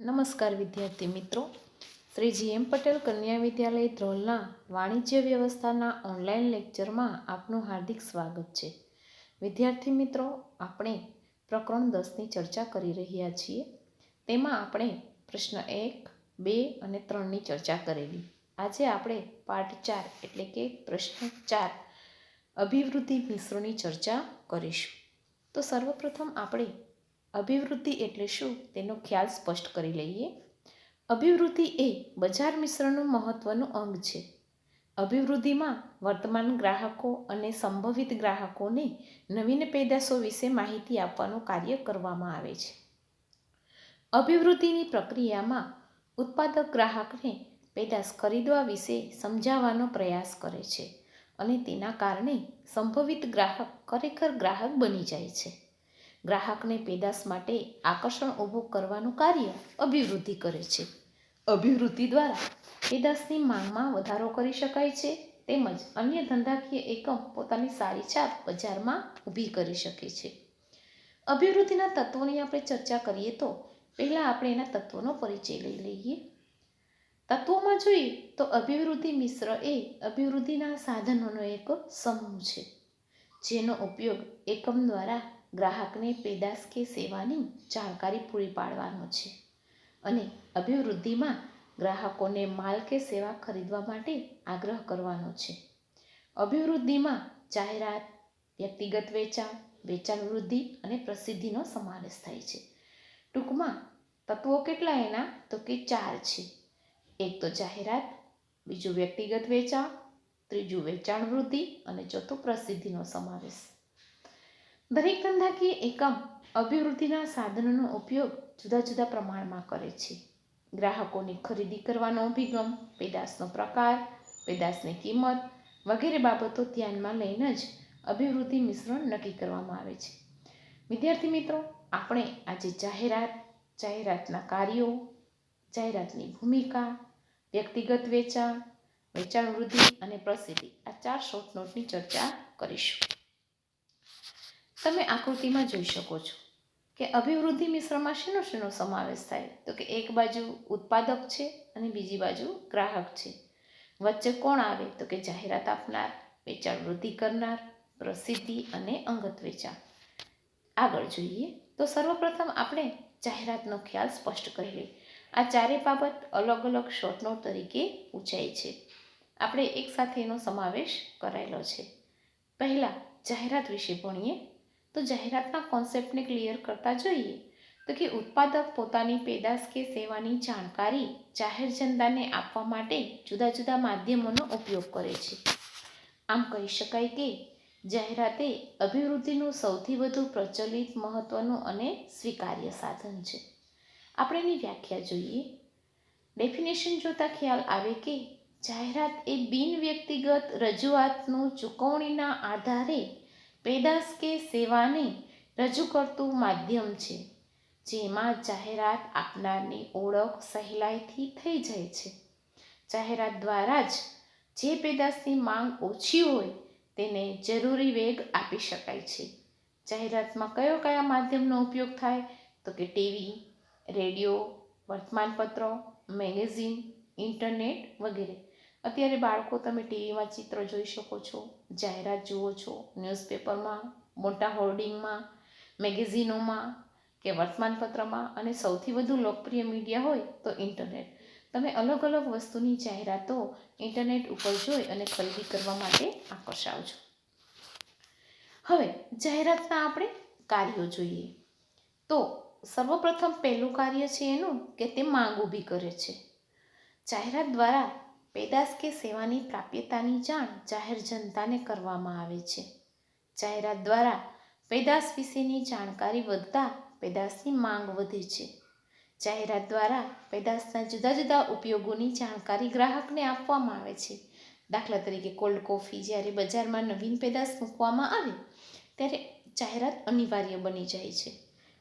નમસ્કાર વિદ્યાર્થી મિત્રો. શ્રી જી. એમ. પટેલ કન્યા વિદ્યાલય ધ્રોલના વાણિજ્ય વ્યવસ્થાના ઓનલાઈન લેક્ચરમાં આપનું હાર્દિક સ્વાગત છે. વિદ્યાર્થી મિત્રો, આપણે પ્રકરણ દસની ચર્ચા કરી રહ્યા છીએ. તેમાં આપણે પ્રશ્ન એક, બે અને ત્રણની ચર્ચા કરેલી. આજે આપણે પાઠ ચાર એટલે કે પ્રશ્ન ચાર, અભિવૃદ્ધિ મિશ્રોની ચર્ચા કરીશું. તો સર્વપ્રથમ આપણે અભિવૃદ્ધિ એટલે શું તેનો ખ્યાલ સ્પષ્ટ કરી લઈએ. અભિવૃદ્ધિ એ બજાર મિશ્રણનું મહત્ત્વનું અંગ છે. અભિવૃદ્ધિમાં વર્તમાન ગ્રાહકો અને સંભવિત ગ્રાહકોને નવીન પેદાશો વિશે માહિતી આપવાનું કાર્ય કરવામાં આવે છે. અભિવૃદ્ધિની પ્રક્રિયામાં ઉત્પાદક ગ્રાહકને પેદાશ ખરીદવા વિશે સમજાવવાનો પ્રયાસ કરે છે અને તેના કારણે સંભવિત ગ્રાહક ખરેખર ગ્રાહક બની જાય છે. ગ્રાહકને પેદાશ માટે આકર્ષણ ઊભું કરવાનું કાર્ય અભિવૃદ્ધિ કરે છે. અભિવૃદ્ધિ દ્વારા પેદાશની માંગમાં વધારો કરી શકાય છે તેમજ અન્ય ધંધાકીય એકમ પોતાની સારી છાપ બજારમાં ઊભી કરી શકે છે. અભિવૃદ્ધિના તત્વોની આપણે ચર્ચા કરીએ તો પહેલાં આપણે એના તત્વોનો પરિચય લઈ લઈએ. તત્વોમાં જોઈએ તો અભિવૃદ્ધિ મિશ્ર એ અભિવૃદ્ધિના સાધનોનો એક સમૂહ છે, જેનો ઉપયોગ એકમ દ્વારા ગ્રાહકને પેદાશ કે સેવાની જાણકારી પૂરી પાડવાનો છે. અને અભિવૃદ્ધિમાં ગ્રાહકોને માલ કે સેવા ખરીદવા માટે આગ્રહ કરવાનો છે. અભિવૃદ્ધિમાં જાહેરાત, વ્યક્તિગત વેચાણ વેચાણ વૃદ્ધિ અને પ્રસિદ્ધિનો સમાવેશ થાય છે. ટૂંકમાં, તત્વો કેટલા એના? તો કે ચાર છે. એક તો જાહેરાત, બીજું વ્યક્તિગત વેચાણ, ત્રીજું વેચાણ વૃદ્ધિ અને ચોથું પ્રસિદ્ધિનો સમાવેશ. દરેક ધંધાકીય એકમ અભિવૃદ્ધિના સાધનોનો ઉપયોગ જુદા જુદા પ્રમાણમાં કરે છે. ગ્રાહકોની ખરીદી કરવાનો અભિગમ, પેદાશનો પ્રકાર, પેદાશની કિંમત વગેરે બાબતો ધ્યાનમાં લઈને જ અભિવૃદ્ધિ મિશ્રણ નક્કી કરવામાં આવે છે. વિદ્યાર્થી મિત્રો, આપણે આજે જાહેરાત, જાહેરાતના કાર્યો, જાહેરાતની ભૂમિકા, વ્યક્તિગત વેચાણ વેચાણ વૃદ્ધિ અને પ્રસિદ્ધિ આ ચાર શોર્ટ નોટની ચર્ચા કરીશું. તમે આકૃતિમાં જોઈ શકો છો કે અભિવૃદ્ધિ મિશ્રમાં શેનો શેનો સમાવેશ થાય? તો કે એક બાજુ ઉત્પાદક છે અને બીજી બાજુ ગ્રાહક છે. વચ્ચે કોણ આવે? તો કે જાહેરાત આપનાર, વેચાણ વૃદ્ધિ કરનાર પ્રસિદ્ધિ અને અંગત વેચાણ. આગળ જોઈએ તો સર્વપ્રથમ આપણે જાહેરાતનો ખ્યાલ સ્પષ્ટ કરી લઈએ. આ ચારે બાબત અલગ અલગ શોર્ટ તરીકે પૂછાય છે. આપણે એકસાથે એનો સમાવેશ કરાયેલો છે. પહેલાં જાહેરાત વિશે ભણીએ. તો જાહેરાતના કોન્સેપ્ટને ક્લિયર કરતા જોઈએ. તો કે ઉત્પાદક પોતાની પેદાશ કે સેવાની જાણકારી જાહેર જનતાને આપવા માટે જુદા જુદા માધ્યમોનો ઉપયોગ કરે છે. આમ કહી શકાય કે જાહેરાતે અભિવૃદ્ધિનું સૌથી વધુ પ્રચલિત મહત્ત્વનું અને સ્વીકાર્ય સાધન છે. આપણે એની વ્યાખ્યા જોઈએ. ડેફિનેશન જોતા ખ્યાલ આવે કે જાહેરાત એ બિન વ્યક્તિગત રજૂઆતનું ચૂકવણીના આધારે પેદાશ કે સેવાને રજૂ કરતું માધ્યમ છે, જેમાં જાહેરાત આપનારની ઓળખ સહેલાઈથી થઈ જાય છે. જાહેરાત દ્વારા જ જે પેદાશની માંગ ઓછી હોય તેને જરૂરી વેગ આપી શકાય છે. જાહેરાતમાં કયો કયા માધ્યમનો ઉપયોગ થાય? તો કે ટીવી, રેડિયો, વર્તમાનપત્રો, મેગેઝિન, ઇન્ટરનેટ વગેરે. અત્યારે બાળકો તમે ટીવીમાં ચિત્ર જોઈ શકો છો, જાહેરાત જુઓ છો ન્યૂઝપેપરમાં મોટા હોર્ડિંગમાં મેગેઝિનોમાં કે વર્તમાનપત્રમાં અને સૌથી વધુ લોકપ્રિય મીડિયા હોય તો ઇન્ટરનેટ તમે અલગ અલગ વસ્તુની જાહેરાતો ઇન્ટરનેટ ઉપર જોઈ અને ખરીદી કરવા માટે આકર્ષાવજો હવે, જાહેરાતના આપણે કાર્યો જોઈએ. તો સર્વપ્રથમ પહેલું કાર્ય છે એનું કે તે માંગ ઊભી કરે છે. જાહેરાત દ્વારા પેદાશ કે સેવાની પ્રાપ્યતાની જાણ જાહેર જનતાને કરવામાં આવે છે. જાહેરાત દ્વારા પેદાશ વિશેની જાણકારી વધતા પેદાશની માંગ વધે છે. જાહેરાત દ્વારા પેદાશના જુદા જુદા ઉપયોગોની જાણકારી ગ્રાહકને આપવામાં આવે છે. દાખલા તરીકે કોલ્ડ કોફી જ્યારે બજારમાં નવીન પેદાશ મૂકવામાં આવે, ત્યારે જાહેરાત અનિવાર્ય બની જાય છે.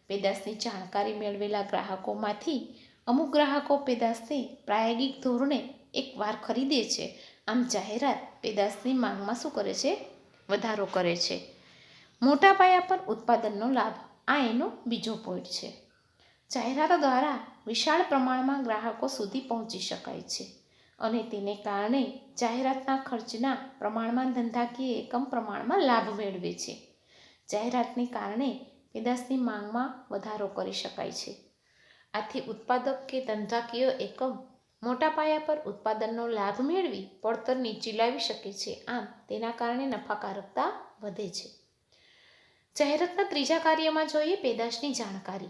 પેદાશની જાણકારી મેળવેલા ગ્રાહકોમાંથી અમુક ગ્રાહકો પેદાશને પ્રાયોગિક ધોરણે એકવાર ખરીદે છે. આમ જાહેરાત પેદાશની માંગમાં શું કરે છે? વધારો કરે છે. મોટા પાયા પર ઉત્પાદનનો લાભ. આ એનો બીજો પોઈન્ટ છે. જાહેરાતો દ્વારા વિશાળ પ્રમાણમાં ગ્રાહકો સુધી પહોંચી શકાય છે અને તેને કારણે જાહેરાતના ખર્ચના પ્રમાણમાં ધંધાકીય એકમ પ્રમાણમાં લાભ મેળવે છે. જાહેરાતને કારણે પેદાશની માંગમાં વધારો કરી શકાય છે. આથી ઉત્પાદક કે ધંધાકીય એકમ મોટા પાયા પર ઉત્પાદનનો લાભ મેળવી પડતર નીચી લાવી શકે છે. આમ, તેના કારણે નફાકારકતા વધે છે. જાહેરાતના ત્રીજા કાર્યમાં જોઈએ પેદાશની જાણકારી.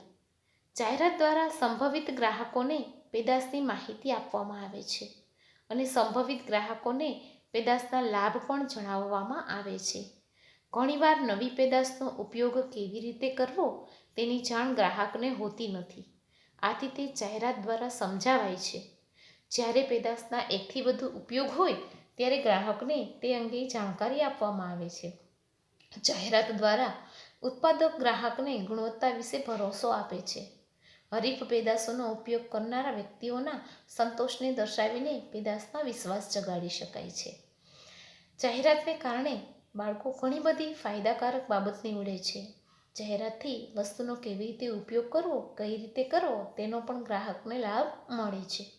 જાહેરાત દ્વારા સંભવિત ગ્રાહકોને પેદાશની માહિતી આપવામાં આવે છે અને સંભવિત ગ્રાહકોને પેદાશના લાભ પણ જણાવવામાં આવે છે. ઘણીવાર નવી પેદાશનો ઉપયોગ કેવી રીતે કરવો તેની જાણ ગ્રાહકને હોતી નથી. આથી તે જાહેરાત દ્વારા સમજાવાય છે. જ્યારે પેદાશના એકથી વધુ ઉપયોગ હોય, ત્યારે ગ્રાહકને તે અંગે જાણકારી આપવામાં આવે છે. જાહેરાત દ્વારા ઉત્પાદક ગ્રાહકને ગુણવત્તા વિશે ભરોસો આપે છે. હરીફ પેદાશોનો ઉપયોગ કરનારા વ્યક્તિઓના સંતોષને દર્શાવીને પેદાશમાં વિશ્વાસ જગાડી શકાય છે. જાહેરાતને કારણે બાળકો ઘણી બધી ફાયદાકારક બાબત નીવડે છે. જાહેરાતથી વસ્તુનો કેવી રીતે ઉપયોગ કરવો, કઈ રીતે કરવો, તેનો પણ ગ્રાહકને લાભ મળે છે.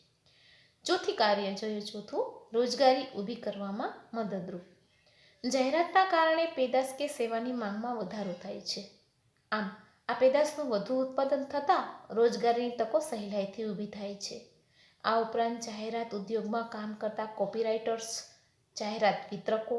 ચોથી કાર્ય જોઈએ ચોથું રોજગારી ઊભી કરવામાં મદદરૂપ. જાહેરાતના કારણે પેદાશ કે સેવાની માંગમાં વધારો થાય છે. આમ, આ પેદાશનું વધુ ઉત્પાદન થતાં રોજગારીની તકો સહેલાઈથી ઊભી થાય છે. આ ઉપરાંત જાહેરાત ઉદ્યોગમાં કામ કરતા કોપીરાઇટર્સ જાહેરાત વિતરકો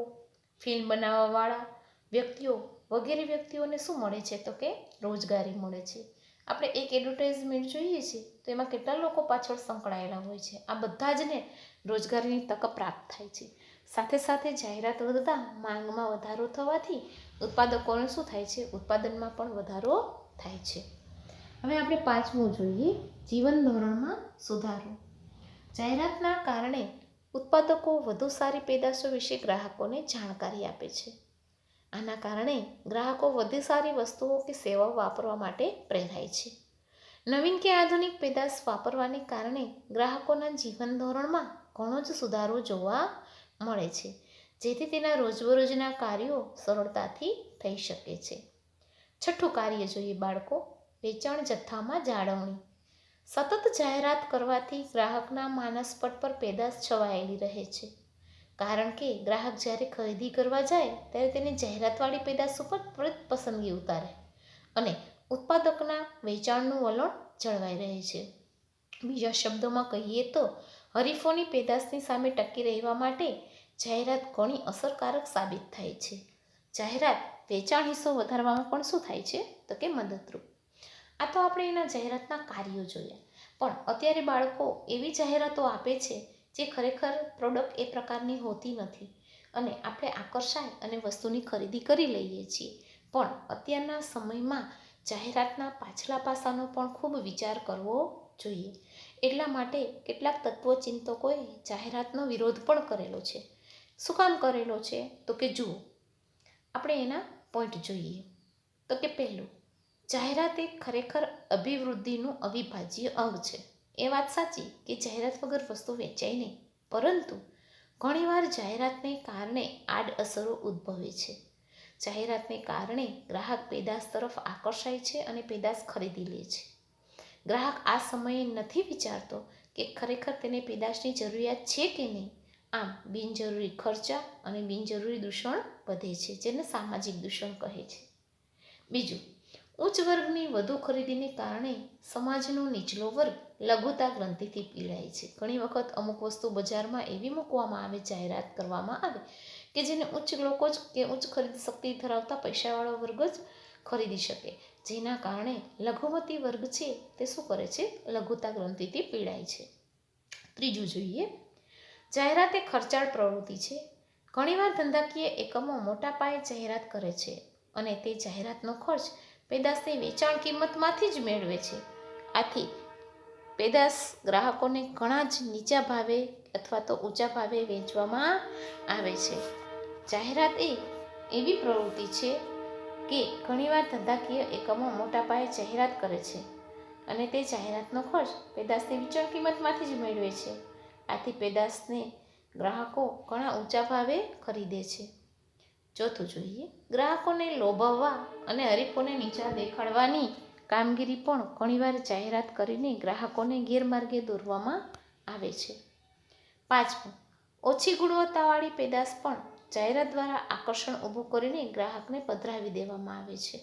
ફિલ્મ બનાવવાવાળા વ્યક્તિઓ વગેરે વ્યક્તિઓને શું મળે છે? તો કે રોજગારી મળે છે. આપણે એક એડવર્ટાઇઝમેન્ટ જોઈએ છીએ તો એમાં કેટલા લોકો પાછળ સંકળાયેલા હોય છે. આ બધા જ ને રોજગારીની તક પ્રાપ્ત થાય છે. સાથે સાથે જાહેરાત વધતા માંગમાં વધારો થવાથી ઉત્પાદકોને શું થાય છે? ઉત્પાદનમાં પણ વધારો થાય છે. હવે આપણે પાંચમું જોઈએ, જીવન ધોરણમાં સુધારો. જાહેરાતના કારણે ઉત્પાદકો વધુ સારી પેદાશો વિશે ગ્રાહકોને જાણકારી આપે છે. આના કારણે ગ્રાહકો વધુ સારી વસ્તુઓ કે સેવાઓ વાપરવા માટે પ્રેરાય છે. નવીન કે આધુનિક પેદાશ વાપરવાને કારણે ગ્રાહકોના જીવન ધોરણમાં ઘણો જ સુધારો જોવા મળે છે, જેથી તેના રોજબરોજના કાર્યો સરળતાથી થઈ શકે છે. છઠ્ઠું કાર્ય જોઈએ બાળકો, વેચાણ જથ્થામાં જાળવણી. સતત જાહેરાત કરવાથી ગ્રાહકના માનસપટ પર પેદાશ છવાયેલી રહે છે. કારણ કે ગ્રાહક જ્યારે ખરીદી કરવા જાય, ત્યારે તેની જાહેરાતવાળી પેદાશ ઉપર ત્વરિત પસંદગી ઉતારે અને ઉત્પાદકના વેચાણનું વલણ જળવાઈ રહે છે. બીજા શબ્દોમાં કહીએ તો, હરીફોની પેદાશની સામે ટકી રહેવા માટે જાહેરાત ઘણી અસરકારક સાબિત થાય છે. જાહેરાત વેચાણ હિસ્સો વધારવામાં પણ શું થાય છે? તો કે મદદરૂપ. આ તો આપણે એના જાહેરાતના કાર્યો જોયા પણ અત્યારે બાળકો એવી જાહેરાતો આપે છે જે ખરેખર પ્રોડક્ટ એ પ્રકારની હોતી નથી. અને આપણે આકર્ષાય અને વસ્તુની ખરીદી કરી લઈએ છીએ. પણ અત્યારના સમયમાં જાહેરાતના પાછલા પાસાનો પણ ખૂબ વિચાર કરવો જોઈએ. એટલા માટે કેટલાક તત્વચિંતકોએ જાહેરાતનો વિરોધ પણ કરેલો છે. શું કામ કરેલો છે? તો કે જુઓ, આપણે એના પોઈન્ટ જોઈએ. તો કે પહેલું, જાહેરાત એ ખરેખર અભિવૃદ્ધિનું અવિભાજ્ય અંગ છે. એ વાત સાચી કે જાહેરાત વગર વસ્તુ વેચાય નહીં. પરંતુ ઘણીવાર જાહેરાતને કારણે આડઅસરો ઉદ્ભવે છે. જાહેરાતને કારણે ગ્રાહક પેદાશ તરફ આકર્ષાય છે અને પેદાશ ખરીદી લે છે. ગ્રાહક આ સમયે નથી વિચારતો કે ખરેખર તેને પેદાશની જરૂરિયાત છે કે નહીં. આમ બિનજરૂરી ખર્ચા અને બિનજરૂરી દૂષણ વધે છે, જેને સામાજિક દૂષણ કહે છે. બીજું, ઉચ્ચ વર્ગની વધુ ખરીદીને કારણે સમાજનો નીચલો વર્ગ લઘુતા ગ્રંથિથી પીડાય છે. ઘણી વખત અમુક વસ્તુ બજારમાં એવી મૂકવામાં આવે, જાહેરાત કરવામાં આવે કે જેને ઉચ્ચ લોકો જ કે ઉચ્ચ ખરીદ શક્તિ ધરાવતા પૈસાવાળો વર્ગ જ ખરીદી શકે. જેના કારણે લઘુમતી વર્ગ છે તે શું કરે છે? લઘુતા ગ્રંથિથી પીડાય છે. ત્રીજું જોઈએ. જાહેરાત એ ખર્ચાળ પ્રવૃત્તિ છે. ઘણીવાર ધંધાકીય એકમો મોટા પાયે જાહેરાત કરે છે અને તે જાહેરાતનો ખર્ચ પેદાશની વેચાણ કિંમતમાંથી જ મેળવે છે. આથી પેદાશ ગ્રાહકોને ઘણા જ નીચા ભાવે અથવા તો ઊંચા ભાવે વેચવામાં આવે છે. જાહેરાત એ એવી પ્રવૃત્તિ છે કે ઘણીવાર ધંધાકીય એકમો મોટા પાયે જાહેરાત કરે છે અને તે જાહેરાતનો ખર્ચ પેદાશની વિચાર કિંમતમાંથી જ મેળવે છે. આથી પેદાશને ગ્રાહકો ઘણા ઊંચા ભાવે ખરીદે છે. ચોથું જોઈએ, ગ્રાહકોને લોભાવવા અને હરીફોને નીચા દેખાડવાની કામગીરી પણ ઘણીવાર જાહેરાત કરીને ગ્રાહકોને ગેરમાર્ગે દોરવામાં આવે છે. પાંચમું, ઓછી ગુણવત્તાવાળી પેદાશ પણ જાહેરાત દ્વારા આકર્ષણ ઊભું કરીને ગ્રાહકને પધરાવી દેવામાં આવે છે.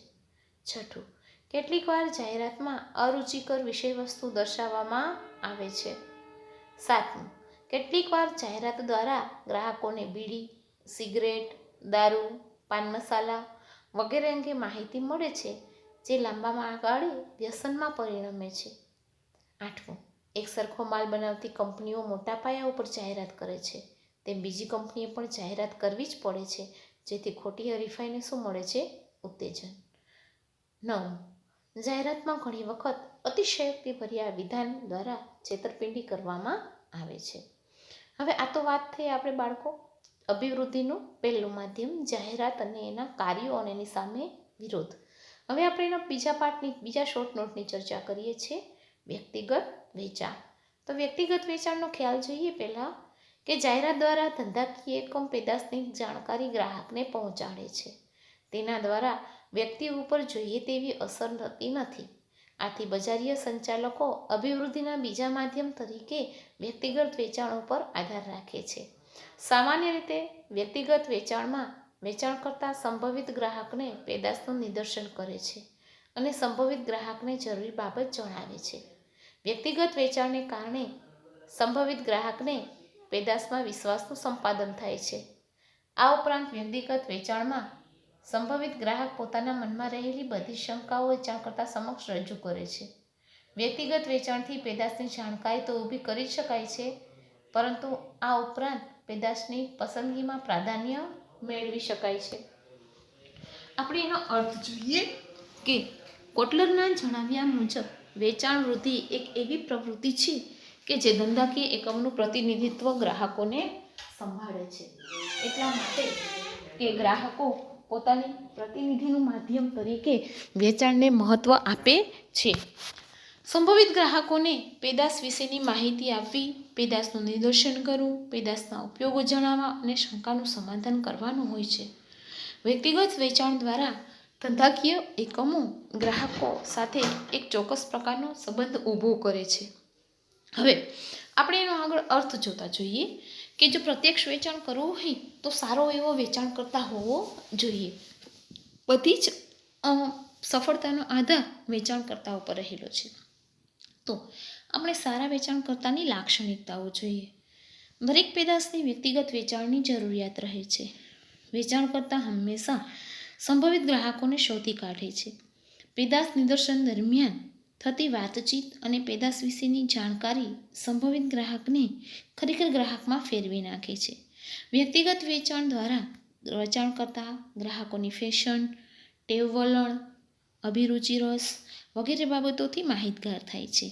છઠ્ઠું, કેટલીકવાર જાહેરાતમાં અરુચિકર વિષયવસ્તુ દર્શાવવામાં આવે છે. સાતમું, કેટલીકવાર જાહેરાત દ્વારા ગ્રાહકોને બીડી, સિગરેટ, દારૂ પાન મસાલા વગેરે અંગે માહિતી મળે છે જે લાંબામાં ગાળે વ્યસનમાં પરિણમે છે. આઠમું, એક સરખો માલ બનાવતી કંપનીઓ મોટા પાયા ઉપર જાહેરાત કરે છે. તેમ બીજી કંપનીએ પણ જાહેરાત કરવી જ પડે છે, જેથી ખોટી હરીફાઈને શું મળે છે ઉત્તેજન. નવ જાહેરાતમાં ઘણી વખત અતિશયોક્તિભર્યા વિધાન દ્વારા છેતરપિંડી કરવામાં આવે છે. હવે આ તો વાત થઈ આપણે બાળકો. અભિવૃદ્ધિનું પહેલું માધ્યમ જાહેરાત અને એના કાર્યો અને એની સામે વિરોધ. હવે આપણે એના બીજા પાર્ટની બીજા શોર્ટ નોટની ચર્ચા કરીએ છીએ. વ્યક્તિગત વેચાણ. તો વ્યક્તિગત વેચાણનો ખ્યાલ જોઈએ પહેલાં કે જાહેરાત દ્વારા ધંધાકીય એકમ પેદાશની જાણકારી ગ્રાહકને પહોંચાડે છે. તેના દ્વારા વ્યક્તિ ઉપર જોઈએ તેવી અસર થતી નથી. આથી બજારીય સંચાલકો અભિવૃદ્ધિના બીજા માધ્યમ તરીકે વ્યક્તિગત વેચાણ ઉપર આધાર રાખે છે. સામાન્ય રીતે વ્યક્તિગત વેચાણમાં વેચાણકર્તા સંભવિત ગ્રાહકને પેદાશનું નિદર્શન કરે છે અને સંભવિત ગ્રાહકને જરૂરી બાબત જણાવે છે. વ્યક્તિગત વેચાણને કારણે સંભવિત ગ્રાહકને પેદાશમાં વિશ્વાસનું સંપાદન થાય છે. આ ઉપરાંત વ્યક્તિગત વેચાણમાં સંભવિત ગ્રાહક પોતાના મનમાં રહેલી બધી શંકાઓ વેચાણકર્તા સમક્ષ રજૂ કરે છે. વ્યક્તિગત વેચાણથી પેદાશની જાણકારી તો ઊભી કરી શકાય છે, પરંતુ આ ઉપરાંત પેદાશની પસંદગીમાં પ્રાધાન્ય મેળવી શકાય છે. આપણે એનો અર્થ જોઈએ કે કોટલરના જણાવ્યા મુજબ વેચાણ વૃદ્ધિ એક એવી પ્રવૃત્તિ છે કે જે ધંધાકીય એકમનું પ્રતિનિધિત્વ ગ્રાહકોને સંભાળે છે. એટલા માટે કે ગ્રાહકો પોતાની પ્રતિનિધિનું માધ્યમ તરીકે વેચાણને મહત્ત્વ આપે છે. સંભવિત ગ્રાહકોને પેદાશ વિશેની માહિતી આપવી પેદાશનું નિદર્શન કરવું પેદાશના ઉપયોગો જણાવવા અને શંકાનું સમાધાન કરવાનું હોય છે. વ્યક્તિગત વેચાણ દ્વારા ધંધાકીય એકમો ગ્રાહકો સાથે એક ચોક્કસ પ્રકારનો સંબંધ ઊભો કરે છે. હવે, આપણે એનો આગળ અર્થ જોતા જોઈએ કે જો પ્રત્યક્ષ વેચાણ કરવું હોય તો સારો એવો વેચાણ કરતા હોવો જોઈએ. બધી જ સફળતાનો આધાર વેચાણકર્તા ઉપર રહેલો છે. તો આપણે સારા વેચાણકર્તાની લાક્ષણિકતાઓ જોઈએ. દરેક પેદાશની વ્યક્તિગત વેચાણની જરૂરિયાત રહે છે. વેચાણકર્તા હંમેશા સંભવિત ગ્રાહકોને શોધી કાઢે છે. પેદાશ નિદર્શન દરમિયાન થતી વાતચીત અને પેદાશ વિશેની જાણકારી સંભવિત ગ્રાહકને ખરેખર ગ્રાહકમાં ફેરવી નાખે છે. વ્યક્તિગત વેચાણ દ્વારા વેચાણકર્તા ગ્રાહકોની ફેશન, ટેવ વલણ, અભિરુચિ રસ વગેરે બાબતોથી માહિતગાર થાય છે.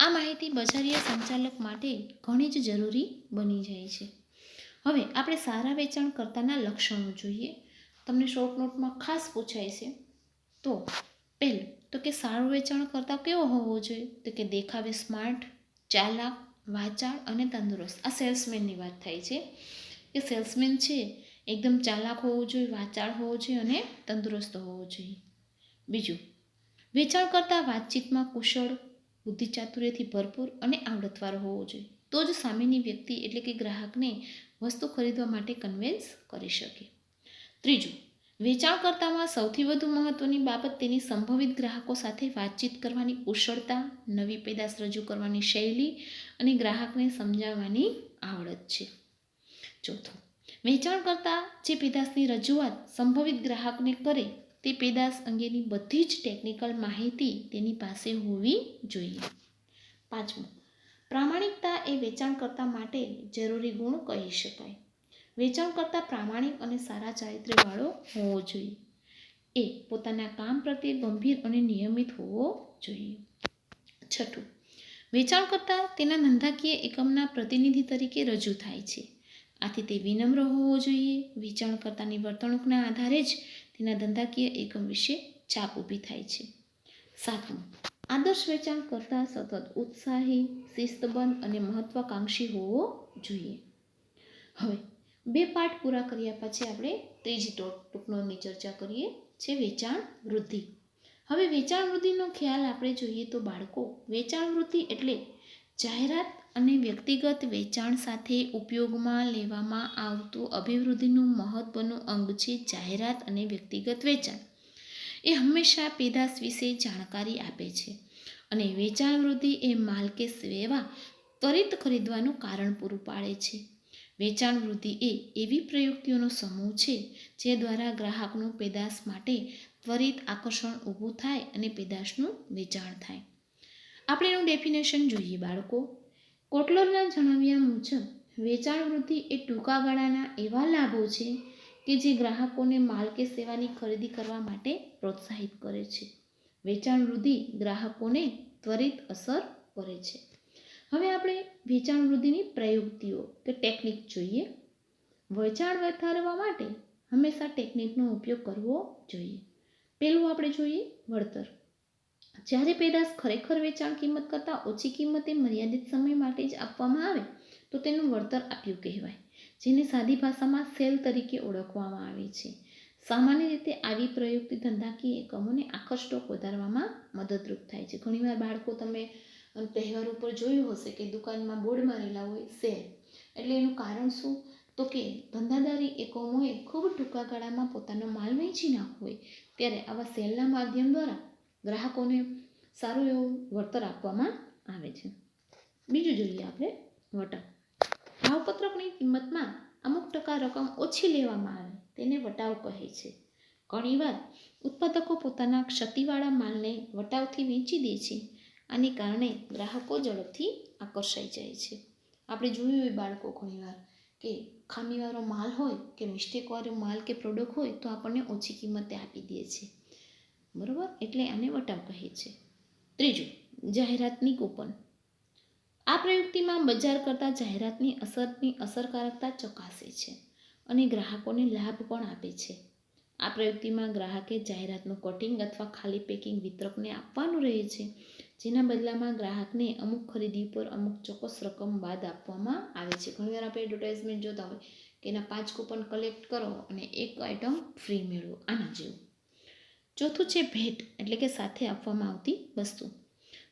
આ માહિતી બજારીય સંચાલક માટે ઘણી જ જરૂરી બની જાય છે. હવે આપણે સારા વેચાણ કરતાના લક્ષણો જોઈએ. તમને શોર્ટ નોટમાં ખાસ પૂછાય છે. તો પહેલું, તો કે સારું વેચાણ કરતા કેવો હોવો જોઈએ? તો કે દેખાવે સ્માર્ટ ચાલાક, વાચાળ અને તંદુરસ્ત. આ સેલ્સમેનની વાત થાય છે. કે સેલ્સમેન છે, એકદમ ચાલાક હોવો જોઈએ, વાચાળ હોવો જોઈએ અને તંદુરસ્ત હોવો જોઈએ. બીજું, વેચાણ કરતાં વાતચીતમાં કુશળ બુદ્ધિચાતુર્યથી ભરપૂર અને આવડતવાળો હોવો જોઈએ. તો જ સામેની વ્યક્તિ એટલે કે ગ્રાહકને વસ્તુ ખરીદવા માટે કન્વિન્સ કરી શકે. ત્રીજું, વેચાણકર્તામાં સૌથી વધુ મહત્ત્વની બાબત તેની સંભવિત ગ્રાહકો સાથે વાતચીત કરવાની કુશળતા, નવી પેદાશ રજૂ કરવાની શૈલી અને ગ્રાહકને સમજાવવાની આવડત છે. ચોથું, વેચાણકર્તા જે પેદાશની રજૂઆત સંભવિત ગ્રાહકને કરે તે પેદાશ અંગેની બધી જ ટેકનિકલ માહિતી તેની પાસે હોવી જોઈએ. પાંચમું, પ્રામાણિકતા એ વેચાણકર્તા માટે જરૂરી ગુણ કહી શકાય. વેચાણકર્તા પ્રામાણિક અને સારા ચારિત્ર્યવાળો હોવો જોઈએ. એ પોતાના કામ પ્રત્યે ગંભીર અને નિયમિત હોવો જોઈએ. છઠ્ઠું વેચાણકર્તા તેના ધંધાકીય એકમના પ્રતિનિધિ તરીકે રજૂ થાય છે. આથી તે વિનમ્ર હોવો જોઈએ. વેચાણકર્તાની વર્તણૂકના આધારે જ તેના ધંધાકીય એકમ વિશે છાપ ઊભી થાય છે. સાતમું, આદર્શ વેચાણ કરતાં સતત ઉત્સાહી, શિસ્તબંધ અને મહત્વાકાંક્ષી હોવો જોઈએ. હવે, બે પાઠ પૂરા કર્યા પછી આપણે ત્રીજી ટો- ટૂંકનોંધની ચર્ચા કરીએ છે વેચાણ વૃદ્ધિ. હવે વેચાણ વૃદ્ધિનો ખ્યાલ આપણે જોઈએ તો બાળકો, વેચાણ વૃદ્ધિ એટલે જાહેરાત અને વ્યક્તિગત વેચાણ સાથે ઉપયોગમાં લેવામાં આવતું અભિવૃદ્ધિનું મહત્વનું અંગ છે જાહેરાત અને વ્યક્તિગત વેચાણ. એ હંમેશા પેદાશ વિશે જાણકારી આપે છે અને વેચાણ વૃદ્ધિ એ માલ કે સેવા ત્વરિત ખરીદવાનું કારણ પૂરું પાડે છે. વેચાણ વૃદ્ધિ એ એવી પ્રયુક્તિઓનો સમૂહ છે જે દ્વારા ગ્રાહકનું પેદાશ માટે ત્વરિત આકર્ષણ ઊભું થાય અને પેદાશનું વેચાણ થાય. આપણે એનું ડેફિનેશન જોઈએ બાળકો. કોટલરના જણાવ્યા મુજબ, વેચાણ વૃદ્ધિ એ ટૂંકા ગાળાના એવા લાભો છે કે જે ગ્રાહકોને માલ કે સેવાની ખરીદી કરવા માટે પ્રોત્સાહિત કરે છે. વેચાણ વૃદ્ધિ ગ્રાહકોને ત્વરિત અસર કરે છે. હવે આપણે વેચાણ વૃદ્ધિની પ્રયુક્તિઓ કે ટેકનિક જોઈએ. વેચાણ વધારવા માટે હંમેશા ટેકનિકનો ઉપયોગ કરવો જોઈએ. પહેલું આપણે જોઈએ વળતર. જ્યારે પેદાશ ખરેખર વેચાણ કિંમત કરતાં ઓછી કિંમતે મર્યાદિત સમય માટે જ આપવામાં આવે, તો તેનું વળતર આપ્યું કહેવાય, જેને સાદી ભાષામાં સેલ તરીકે ઓળખવામાં આવે છે. સામાન્ય રીતે આવી પ્રયુક્તિ ધંધાકીય એકમોને આખર સ્ટોક વધારવામાં મદદરૂપ થાય છે. ઘણીવાર બાળકો તમે તહેવાર ઉપર જોયું હશે કે દુકાનમાં બોર્ડ મારેલા હોય સેલ. એટલે એનું કારણ શું? તો કે ધંધાદારી એકમોએ ખૂબ ટૂંકા ગાળામાં પોતાનો માલ વેચી નાખવો હોય, ત્યારે આવા સેલના માધ્યમ દ્વારા ગ્રાહકોને સારું એવું વળતર આપવામાં આવે છે. બીજું જોઈએ આપણે વટાવ ભાવપત્રકની કિંમતમાં અમુક ટકા રકમ ઓછી લેવામાં આવે તેને વટાવ કહે છે. ઘણીવાર ઉત્પાદકો પોતાના ક્ષતિવાળા માલને વટાવથી વેચી દે છે આને કારણે ગ્રાહકો ઝડપથી આકર્ષાઈ જાય છે. આપણે જોયું હોય બાળકો ઘણીવાર કે ખામીવાળો માલ હોય કે મિસ્ટેકવાળો માલ કે પ્રોડક્ટ હોય તો આપણને ઓછી કિંમતે આપી દે છે. બરાબર? એટલે આને વટાવ કહે છે. ત્રીજું, જાહેરાતની કૂપન. આ પ્રયુક્તિમાં બજાર કરતાં જાહેરાતની અસરની અસરકારકતા ચકાસે છે અને ગ્રાહકોને લાભ પણ આપે છે. આ પ્રયુક્તિમાં ગ્રાહકે જાહેરાતનું કટિંગ અથવા ખાલી પેકિંગ વિતરકને આપવાનું રહે છે, જેના બદલામાં ગ્રાહકને અમુક ખરીદી પર અમુક ચોક્કસ રકમ બાદ આપવામાં આવે છે. ઘણીવાર આપણે એડવર્ટાઇઝમેન્ટ જોતા હોય કે એના પાંચ કૂપન કલેક્ટ કરો અને એક આઇટમ ફ્રી મેળવો. આના જેવું. ચોથું છે ભેટ, એટલે કે સાથે આપવામાં આવતી વસ્તુ.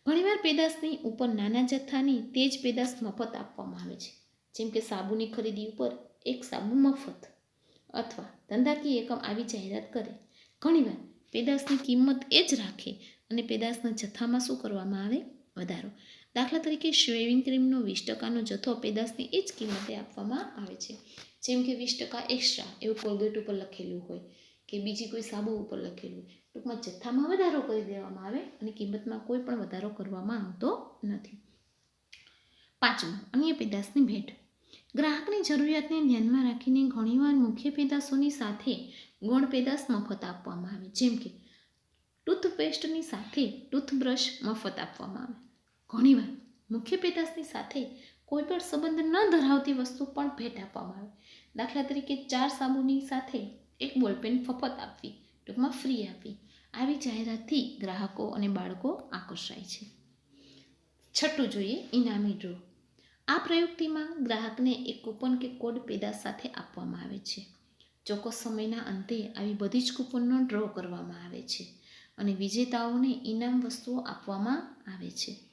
ઘણીવાર પેદાશની ઉપર નાના જથ્થાની તે જ પેદાશ મફત આપવામાં આવે છે. જેમ કે સાબુની ખરીદી ઉપર એક સાબુ મફત અથવા ધંધાકીય એકમ આવી જાહેરાત કરે. ઘણીવાર પેદાશની કિંમત એ જ રાખે અને પેદાશના જથ્થામાં શું કરવામાં આવે? વધારો. દાખલા તરીકે શેવિંગ ક્રીમનો વીસ ટકાનો જથ્થો પેદાશની એ જ કિંમતે આપવામાં આવે છે. જેમ કે વીસ ટકા એક્સ્ટ્રા એવું કોલગેટ ઉપર લખેલું હોય. કે બીજી કોઈ સાબુ ઉપર લખેલું ટૂંકમાં જથ્થામાં વધારો કરી દેવામાં આવે અને કિંમતમાં કોઈ પણ વધારો કરવામાં આવતો નથી. પાંચમું, અન્ય પેદાશની ભેટ. ગ્રાહકની જરૂરિયાતને ધ્યાનમાં રાખીને ઘણીવાર મુખ્ય પેદાશોની સાથે ગૌણ પેદાશ મફત આપવામાં આવે. જેમ કે ટૂથપેસ્ટની સાથે ટૂથબ્રશ મફત આપવામાં આવે. ઘણીવાર મુખ્ય પેદાશની સાથે કોઈ પણ સંબંધ ન ધરાવતી વસ્તુ પણ ભેટ આપવામાં આવે. દાખલા તરીકે ચાર સાબુની સાથે એક બોલપેન મફત આપવી, ટૂંકમાં ફ્રી આપવી. આવી જાહેરાતથી ગ્રાહકો અને બાળકો આકર્ષાય છે. છઠ્ઠું જોઈએ ઇનામી ડ્રો. આ પ્રયુક્તિમાં ગ્રાહકને એક કૂપન કે કોડ પેદા સાથે આપવામાં આવે છે. ચોક્કસ સમયના અંતે આવી બધી જ કૂપનનો ડ્રો કરવામાં આવે છે અને વિજેતાઓને ઇનામ વસ્તુઓ આપવામાં આવે છે.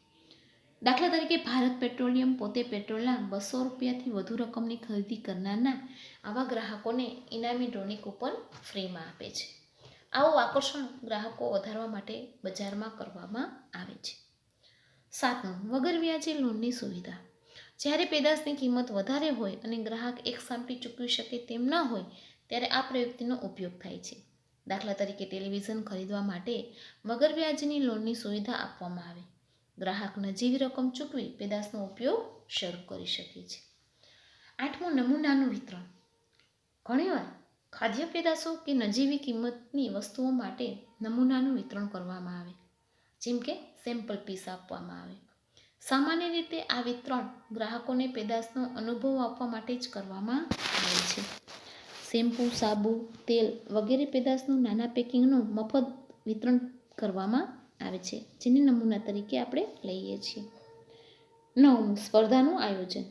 દાખલા તરીકે ભારત પેટ્રોલિયમ પોતે પેટ્રોલના બસો રૂપિયાથી વધુ રકમની ખરીદી કરનારના આવા ગ્રાહકોને ઇનામી ડ્રોની કૂપન ફ્રીમાં આપે છે. આવું આકર્ષણ ગ્રાહકો વધારવા માટે બજારમાં કરવામાં આવે છે. સાતમું, વગર વ્યાજે લોનની સુવિધા. જ્યારે પેદાશની કિંમત વધારે હોય અને ગ્રાહક એક સામટી ચૂકવી શકે તેમ ન હોય, ત્યારે આ પ્રયુક્તિનો ઉપયોગ થાય છે. દાખલા તરીકે ટેલિવિઝન ખરીદવા માટે વગર વ્યાજની લોનની સુવિધા આપવામાં આવે. ગ્રાહક નજીવી રકમ ચૂકવી પેદાશનો ઉપયોગ શરૂ કરી શકે છે. આઠમું નમૂનાનું વિતરણ. ઘણીવાર ખાદ્ય પેદાશો કે નજીવી કિંમતની વસ્તુઓ માટે નમૂનાનું વિતરણ કરવામાં આવે, જેમ કે સેમ્પલ પીસ આપવામાં આવે. સામાન્ય રીતે આ વિતરણ ગ્રાહકોને પેદાશનો અનુભવ આપવા માટે જ કરવામાં આવે છે. શેમ્પૂ, સાબુ, તેલ વગેરે પેદાશનું નાના પેકિંગનું મફત વિતરણ કરવામાં આવે છે, જેને નમૂના તરીકે આપણે લઈએ છીએ. નવમું, સ્પર્ધાનું આયોજન.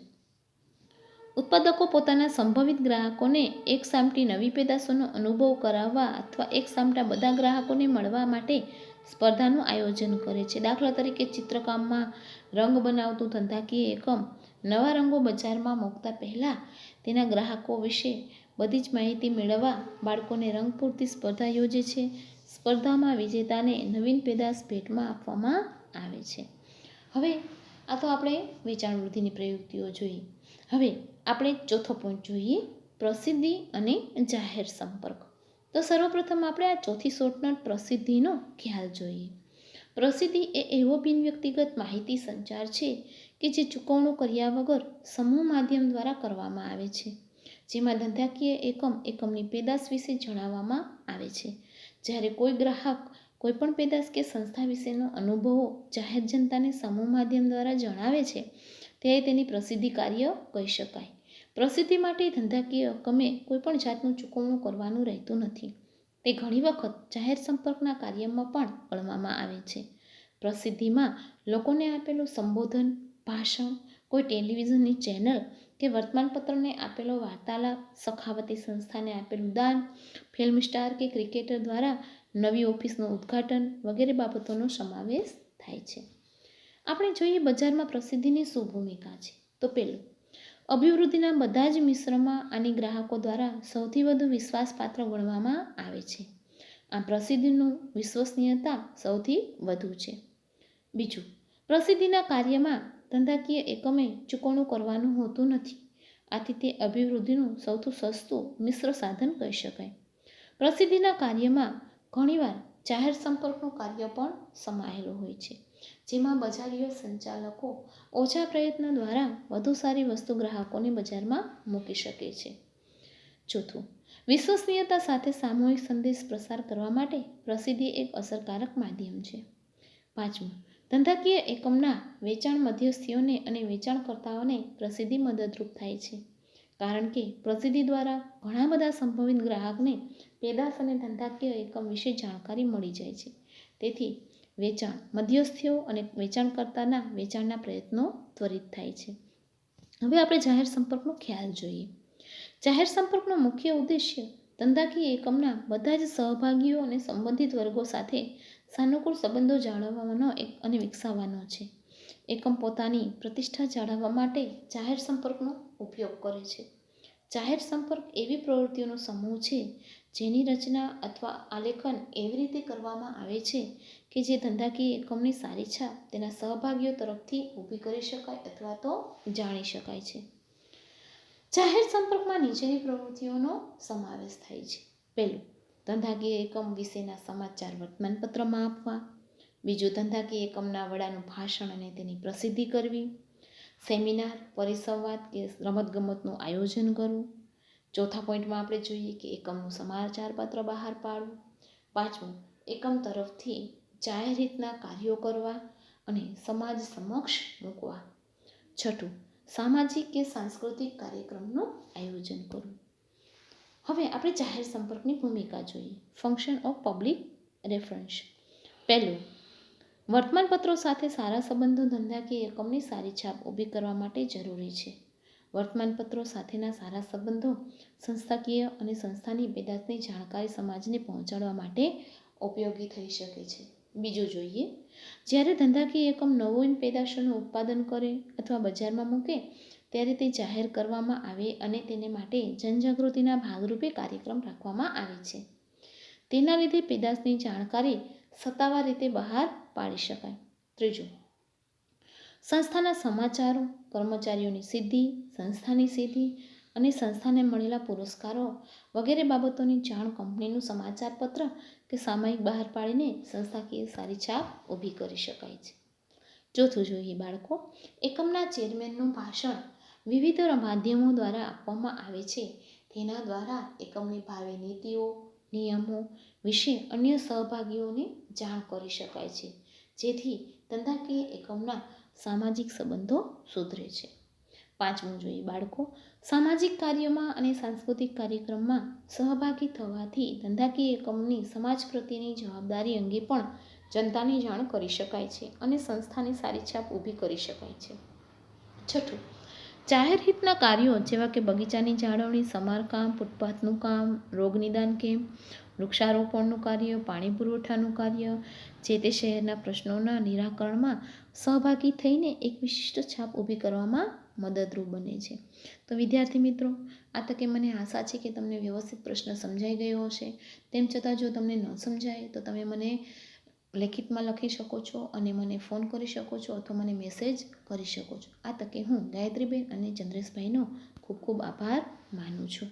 ઉત્પાદકો પોતાના સંભવિત ગ્રાહકોને એક સામટી નવી પેદાશોનો અનુભવ કરાવવા અથવા એક સામટા બધા ગ્રાહકોને મળવા માટે સ્પર્ધાનું આયોજન કરે છે. દાખલા તરીકે ચિત્રકામમાં રંગ બનાવતું ધંધાકીય એકમ નવા રંગો બજારમાં મૂકતા પહેલાં તેના ગ્રાહકો વિશે બધી જ માહિતી મેળવવા બાળકોને રંગ પૂરતી સ્પર્ધા યોજે છે. સ્પર્ધામાં વિજેતાને નવીન પેદાશ ભેટમાં આપવામાં આવે છે. હવે આ તો આપણે વેચાણ વૃદ્ધિની પ્રયુક્તિઓ જોઈ. હવે આપણે ચોથો પોઈન્ટ જોઈએ, પ્રસિદ્ધિ અને જાહેર સંપર્ક. તો સર્વપ્રથમ આપણે આ ચોથી શોર્ટનટ પ્રસિદ્ધિનો ખ્યાલ જોઈએ. પ્રસિદ્ધિ એ એવો બિન વ્યક્તિગત માહિતી સંચાર છે કે જે ચૂકવણું કર્યા વગર સમૂહ માધ્યમ દ્વારા કરવામાં આવે છે. જેમાં ધંધાકીય એકમ એકમની પેદાશ વિશે જણાવવામાં આવે છે. જ્યારે કોઈ ગ્રાહક કોઈપણ પેદાશ કે સંસ્થા વિશેનો અનુભવો જાહેર જનતાને સમૂહ માધ્યમ દ્વારા જણાવે છે ત્યારે તેની પ્રસિદ્ધિ કાર્ય કહી શકાય. પ્રસિદ્ધિ માટે ધંધાકીય રકમે કોઈપણ જાતનું ચૂકવણું કરવાનું રહેતું નથી. તે ઘણી વખત જાહેર સંપર્કના કાર્યમાં પણ ગણવામાં આવે છે. પ્રસિદ્ધિમાં લોકોને આપેલું સંબોધન, ભાષણ, કોઈ ટેલિવિઝનની ચેનલ કે વર્તમાનપત્રને આપેલો વાર્તાલાપ, સખાવતી સંસ્થાને આપેલું દાન, ફિલ્મ સ્ટાર કે ક્રિકેટર દ્વારા નવી ઓફિસનું ઉદ્ઘાટન વગેરે બાબતોનો સમાવેશ થાય છે. આપણે જોઈએ બજારમાં પ્રસિદ્ધિની શું ભૂમિકા છે. તો પેલું, અભિવૃદ્ધિના બધા જ મિશ્રમાં આની ગ્રાહકો દ્વારા સૌથી વધુ વિશ્વાસપાત્ર ગણવામાં આવે છે. આ પ્રસિદ્ધિનું વિશ્વસનીયતા સૌથી વધુ છે. બીજું, પ્રસિદ્ધિના કાર્યમાં ધંધાકીય એકમે ચૂકવણું કરવાનું હોતું નથી. આથી તે અભિવૃદ્ધિનું સૌથી સસ્તું મિશ્ર સાધન કહી શકાય. પ્રસિદ્ધિના કાર્યમાં ઘણીવાર જાહેર સંપર્કનું કાર્ય પણ સમાયેલું હોય છે, જેમાં બજારીય સંચાલકો ઓછા પ્રયત્ન દ્વારા વધુ સારી વસ્તુ ગ્રાહકોને બજારમાં મૂકી શકે છે. ચોથું, વિશ્વસનીયતા સાથે સામૂહિક સંદેશ પ્રસાર કરવા માટે પ્રસિદ્ધિ એક અસરકારક માધ્યમ છે. પાંચમું ધંધાકીય એકમના વેચાણ મધ્યસ્થીઓને અને વેચાણકર્તાઓને પ્રસિદ્ધિ મદદરૂપ થાય છે. કારણ કે પ્રસિદ્ધિ દ્વારા ઘણા બધા સંભવિત ગ્રાહકને પેદાશ અને ધંધાકીય એકમ વિશે જાણકારી મળી જાય છે. તેથી વેચાણ મધ્યસ્થીઓ અને વેચાણકર્તાના વેચાણના પ્રયત્નો ત્વરિત થાય છે. હવે આપણે જાહેર સંપર્કનો ખ્યાલ જોઈએ. જાહેર સંપર્કનો મુખ્ય ઉદ્દેશ્ય ધંધાકીય એકમના બધા જ સહભાગીઓ અને સંબંધિત વર્ગો સાથે સાનુકૂળ સંબંધો જાળવવાનો એક અને વિકસાવવાનો છે. એકમ પોતાની પ્રતિષ્ઠા જાળવવા માટે જાહેર સંપર્કનો ઉપયોગ કરે છે. જાહેર સંપર્ક એવી પ્રવૃત્તિઓનો સમૂહ છે જેની રચના અથવા આલેખન એવી રીતે કરવામાં આવે છે કે જે ધંધાકીય એકમની સારી છાપ તેના સહભાગીઓ તરફથી ઊભી કરી શકાય અથવા તો જાણી શકાય છે. જાહેર સંપર્કમાં નીચેની પ્રવૃત્તિઓનો સમાવેશ થાય છે. પહેલું ધંધાકીય એકમ વિશેના સમાચાર વર્તમાનપત્રમાં આપવા. બીજું, ધંધાકીય એકમના વડાનું ભાષણ અને તેની પ્રસિદ્ધિ કરવી. સેમિનાર, પરિસંવાદ કે રમતગમતનું આયોજન કરવું. ચોથા પોઈન્ટમાં આપણે જોઈએ કે એકમનું સમાચાર પત્ર બહાર પાડવું. પાંચમું, એકમ તરફથી જાહેર રીતના કાર્યો કરવા અને સમાજ સમક્ષ મૂકવા. છઠ્ઠું, સામાજિક કે સાંસ્કૃતિક કાર્યક્રમનું આયોજન કરવું. હવે આપણે જાહેર સંપર્કની ભૂમિકા જોઈએ. ફંક્શન ઓફ પબ્લિક રેફરન્સ પહેલું, વર્તમાનપત્રો સાથે સારા સંબંધો ધંધાકીય એકમની સારી છાપ ઊભી કરવા માટે જરૂરી છે. વર્તમાનપત્રો સાથેના સારા સંબંધો સંસ્થાકીય અને સંસ્થાની પેદાશની જાણકારી સમાજને પહોંચાડવા માટે ઉપયોગી થઈ શકે છે. બીજું જોઈએ, જ્યારે ધંધાકીય એકમ નવીન પેદાશોનું ઉત્પાદન કરે અથવા બજારમાં મૂકે ત્યારે તે જાહેર કરવામાં આવે અને તેને માટે જનજાગૃતિના ભાગરૂપે કાર્યક્રમ રાખવામાં આવે છે. તેના લીધે પેદાશની જાણકારી સત્તાવાર રીતે બહાર પાડી શકાય. ત્રીજું, સંસ્થાના સમાચારો, કર્મચારીઓની સિદ્ધિ, સંસ્થાની સિદ્ધિ અને સંસ્થાને મળેલા પુરસ્કારો વગેરે બાબતોની જાણ કંપનીનું સમાચાર પત્ર કે સામાયિક બહાર પાડીને સંસ્થાકીય સારી છાપ ઊભી કરી શકાય છે. ચોથું જોઈએ બાળકો, એકમના ચેરમેનનું ભાષણ વિવિધ માધ્યમો દ્વારા આપવામાં આવે છે. તેના દ્વારા એકમની ભાવિ નીતિઓ, નિયમો વિશે અન્ય સહભાગીઓને જાણ કરી શકાય છે. જેથી ધંધાકીય એકમના સામાજિક સંબંધો સુધરે છે. પાંચમું જોઈએ બાળકો. સામાજિક કાર્યમાં અને સાંસ્કૃતિક કાર્યક્રમમાં સહભાગી થવાથી ધંધાકીય એકમની સમાજ પ્રત્યેની જવાબદારી અંગે પણ જનતાને જાણ કરી શકાય છે અને સંસ્થાની સારી છાપ ઊભી કરી શકાય છે. છઠ્ઠું. જાહેર હિતના કાર્યો જેવા કે બગીચાની જાળવણી, સમારકામ, ફૂટપાથનું કામ રોગ નિદાન કેમ્પ, વૃક્ષારોપણનું કાર્ય, પાણી પુરવઠાનું કાર્ય, જે તે શહેરના પ્રશ્નોના નિરાકરણમાં સહભાગી થઈને એક વિશિષ્ટ છાપ ઊભી કરવામાં મદદરૂપ બને છે. તો વિદ્યાર્થી મિત્રો, આ તકે મને આશા છે કે તમને વ્યવસ્થિત પ્રશ્ન સમજાઈ ગયો હશે. તેમ છતાં જો તમને ન સમજાય, તો તમે મને લેખિતમાં લખી શકો છો અને મને ફોન કરી શકો છો અથવા મને મેસેજ કરી શકો છો. આ તકે હું ગાયત્રીબેન અને ચંદ્રેશભાઈનો ખૂબ ખૂબ આભાર માનું છું.